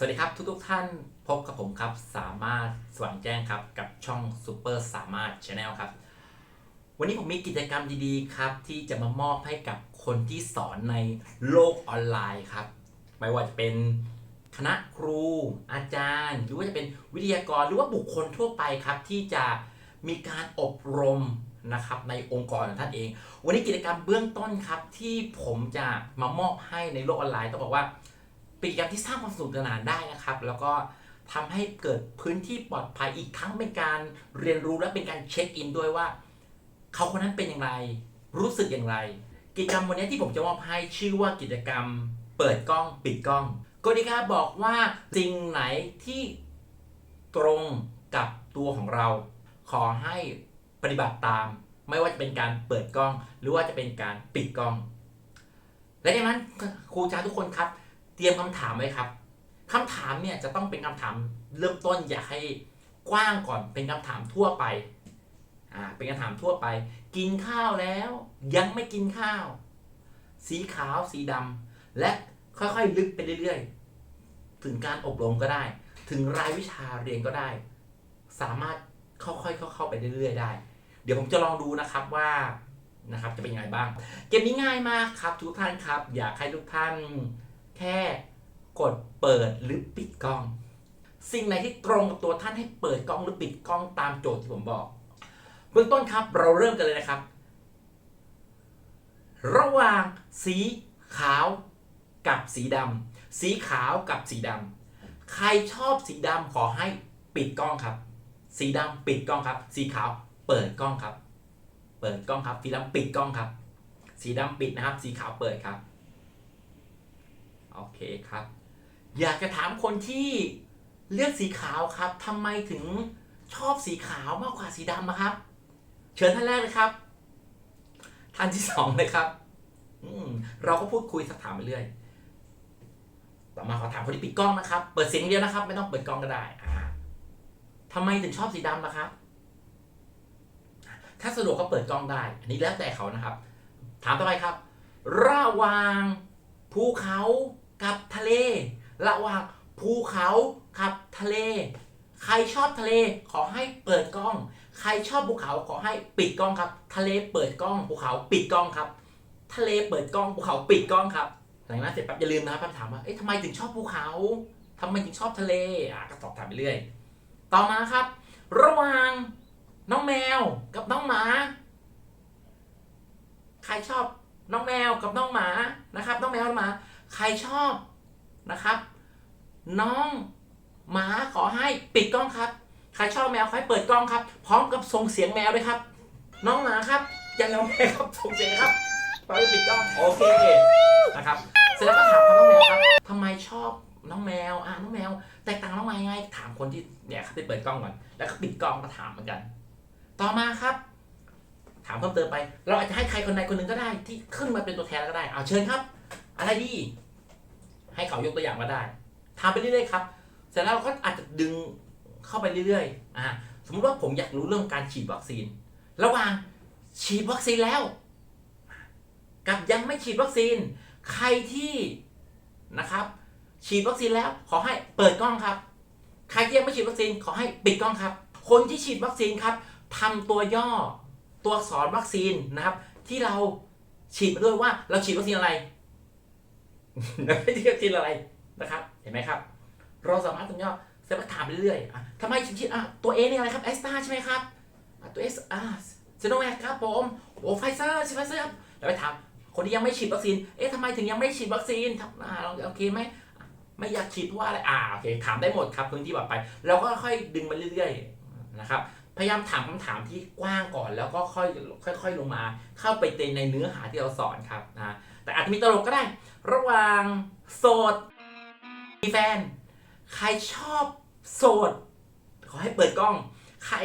สวัสดีครับทุกทุกท่านพบกับผมครับ สามารถสว่างแจ้งครับ กับช่องซูเปอร์สามารถชาแนลครับ วันนี้ผมมีกิจกรรมดีๆครับ ที่จะมามอบให้กับคนที่สอนในโลกออนไลน์ครับ ไม่ว่าจะเป็นคณะครูอาจารย์ หรือว่าจะเป็นวิทยากรหรือว่าบุคคลทั่วไปครับ ที่จะมีการอบรมนะครับในองค์กรของท่านเอง วันนี้กิจกรรมเบื้องต้นครับที่ผมจะมามอบให้ในโลกออนไลน์ต้องบอกว่า กิจกรรมที่สร้างความสนุกสนานได้นะครับ แล้วก็ทำให้เกิดพื้นที่ปลอดภัยอีกครั้งเป็นการเรียนรู้และเป็นการเช็คอินด้วยว่า เขาคนนั้นเป็นอย่างไร รู้สึกอย่างไร กิจกรรมวันนี้ที่ผมจะมอบให้ชื่อว่ากิจกรรม เปิดกล้องปิดกล้องกติกาบอกว่าสิ่งไหนที่ตรงกับตัวของเรา ขอให้ปฏิบัติตาม ไม่ว่าจะเป็นการเปิดกล้อง หรือว่าจะเป็นการปิดกล้อง และดังนั้นครูจ้าทุกคนครับ เตรียมคำถามไว้ครับคำถามเนี่ยจะต้องเป็นคำถามเริ่มต้นอยากให้กว้างก่อนเป็นคำถามทั่วไปอ่าเป็นคำถามทั่วไป กินข้าวแล้ว ยังไม่กินข้าว สีขาวสีดำและค่อยๆลึกไปเรื่อยๆ ถึงการอบรมก็ได้ ถึงรายวิชาเรียนก็ได้ สามารถค่อยๆเข้าไปเรื่อยๆได้ เดี๋ยวผมจะลองดูนะครับว่านะครับจะเป็นยังไงบ้าง เกมนี้ง่ายมากครับทุกท่านครับ อยากให้ทุกท่าน แค่กดเปิดหรือปิดกล้อง สิ่งไหนที่ตรงกับตัวท่านให้เปิดกล้องหรือปิดกล้องตามโจทย์ที่ผมบอก เบื้องต้นครับเราเริ่มกันเลยนะครับ ระหว่างสีขาวกับสีดำสีขาวกับสีดำใครชอบสีดำขอให้ปิดกล้องครับ สีดำปิดกล้องครับ สีขาวเปิดกล้องครับ เปิดกล้องครับสีดำปิดกล้องครับ สีดำปิดนะครับ สีขาวเปิดครับ โอเคครับ อยากจะถามคนที่เลือกสีขาวครับทำไมถึงชอบสีขาวมากกว่าสีดำอะครับ เชิญท่านแรกเลยครับ ท่านที่สองเลยครับอืมเราก็พูดคุยสักถามไปเรื่อย ต่อมาขอถามคนที่ปิดกล้องนะครับ เปิดเสียงเดียวนะครับ ไม่ต้องเปิดกล้องก็ได้ อ่าทำไมถึงชอบสีดำล่ะครับ ถ้าสะดวกก็เปิดกล้องได้ อันนี้แล้วแต่เขานะครับ ถามต่อไปครับ ระหว่างภูเขา กับทะเล ระหว่างภูเขากับทะเล ใครชอบทะเลขอให้เปิดกล้อง ใครชอบภูเขาขอให้ปิดกล้องครับ ทะเลเปิดกล้องภูเขาปิดกล้องครับ ทะเลเปิดกล้องภูเขาปิดกล้องครับ หลังนั้นเสร็จปั๊บอย่าลืมนะครับถามว่าเอ๊ะทำไมถึงชอบภูเขาทำไมถึงชอบทะเลอะก็สอบถามไปเรื่อย ต่อมาครับ ระหว่างน้องแมวกับน้องหมา ใครชอบน้องแมวกับน้องหมานะครับ น้องแมวน้องหมา ใครชอบนะครับ น้องหมาขอให้ปิดกล้องครับ ใครชอบแมวขอให้เปิดกล้องครับ พร้อมกับส่งเสียงแมวด้วยครับ น้องหมาครับอย่าน้องแมวครับส่งเสียงครับตอนนี้ปิดกล้องโอเคนะครับเสร็จแล้วก็ถามน้องแมวครับทำไมชอบน้องแมวอะน้องแมวแตกต่างน้องแมวยังไงถามคนที่เนี่ยครับที่เปิดกล้องก่อน แล้วก็ปิดกล้องก็ถามเหมือนกัน ต่อมาครับ ถามเพิ่มเติมไป เราอาจจะให้ใครคนใดคนหนึ่งก็ได้ที่ขึ้นมาเป็นตัวแทนก็ได้เอาเชิญครับ อะไรดี ให้เขายกตัวอย่างมาได้ทำไปเรื่อยๆครับ เสร็จแล้วเราก็อาจจะดึงเข้าไปเรื่อยๆอ่าสมมติว่าผมอยากรู้เรื่องการฉีดวัคซีน ระหว่างฉีดวัคซีนแล้ว กับยังไม่ฉีดวัคซีน ใครที่นะครับ ฉีดวัคซีนแล้ว ขอให้เปิดกล้องครับ ใครที่ยังไม่ฉีดวัคซีนขอให้ปิดกล้องครับ คนที่ฉีดวัคซีนครับทำตัวย่อตัวอักษรวัคซีนนะครับ ที่เราฉีดมาด้วยว่าเราฉีดวัคซีนอะไร ไม่ได้วัคซีนอะไรนะครับ เห็นไหมครับ เราสามารถตัวย่อเสร็จแล้วถามไปเรื่อยๆทำไมถึงฉีดอะตัวเอนี่อะไรครับแอสตาใช่ไหมครับตัวเอสอ่าซโนแวคครับผมโอ้ไฟเซอร์ใช่ไหมครับแล้วไปถามคนที่ยังไม่ฉีดวัคซีน เอ๊ะทำไมถึงยังไม่ฉีดวัคซีนอ่าโอเคไหมไม่อยากฉีดเพราะว่าอะไรอ่าโอเคถามได้หมดครับพื้นที่ปลอดภัยเราก็ค่อยดึงมาเรื่อยๆนะครับพยายามถามคำถามที่กว้างก่อนแล้วก็ค่อยค่อยๆลงมา เข้าไปในเนื้อหาที่เราสอนครับนะ แต่อาจจะมีตลกก็ได้ ระหว่างโสด มีแฟน ใครชอบโสด ขอให้เปิดกล้อง ใคร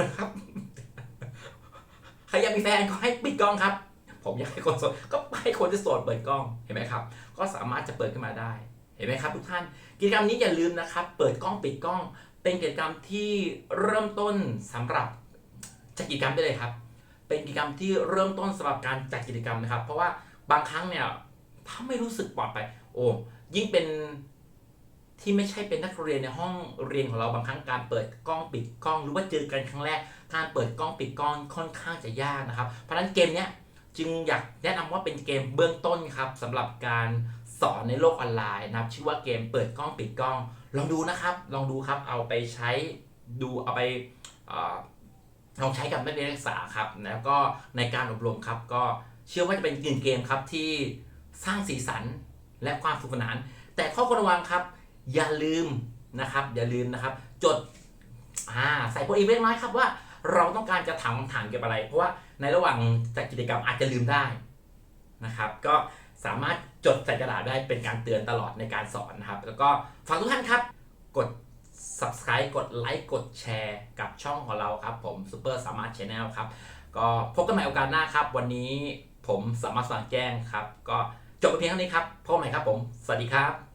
นะครับ ใครอยากมีแฟนก็ให้ปิดกล้องครับ ผมอยากให้คนโสดก็ให้คนที่โสดเปิดกล้อง เห็นไหมครับ ก็สามารถจะเปิดขึ้นมาได้ เห็นไหมครับ ทุกท่าน กิจกรรมนี้อย่าลืมนะครับ เปิดกล้องปิดกล้อง เป็นกิจกรรมที่เริ่มต้นสำหรับจัดกิจกรรมได้เลยครับ เป็นกิจกรรมที่เริ่มต้นสำหรับการจัดกิจกรรมนะครับ เพราะว่า บางครั้งเนี่ยถ้าไม่รู้สึกปลอดภัยโอ้ยิ่งเป็นที่ไม่ใช่เป็นนักเรียนในห้องเรียนของเราบางครั้งการเปิดกล้องปิดกล้อง หรือว่าเจอกันครั้งแรก การเปิดกล้องปิดกล้องค่อนข้างจะยากนะครับ เพราะฉะนั้นเกมเนี้ยจึงอยากแนะนำว่าเป็นเกมเบื้องต้นครับสำหรับการสอนในโลกออนไลน์นะครับ ชื่อว่าเกมเปิดกล้องปิดกล้อง ลองดูนะครับ ลองดูครับเอาไปใช้ดูเอาไปเอ่อลองใช้กับนักเรียนนักศึกษาครับแล้วก็ในการอบรมครับก็ เชื่อว่าจะเป็นกลิ่นเกมครับที่สร้างสีสันและความสนุกสนาน แต่ข้อควรระวังครับ อย่าลืมนะครับ อย่าลืมนะครับ จดอ่าใส่โปรอีเล็กน้อยครับว่าเราต้องการจะถามคำถามเกี่ยวกับอะไร เพราะว่าในระหว่างจัดกิจกรรมอาจจะลืมได้นะครับ ก็สามารถจดใส่กระดาษได้เป็นการเตือนตลอดในการสอนนะครับ แล้วก็ฝากทุกท่านครับ กด subscribe กดไลค์กดแชร์กับช่องของเราครับผม Super สามารถ Channel ครับ ก็พบกันใหม่โอกาสหน้าครับ วันนี้ผมสามารถสว่งแจ้งครับ ก็จบไปเพียงเท่านี้ครับพบกันใหม่ครับผม สวัสดีครับ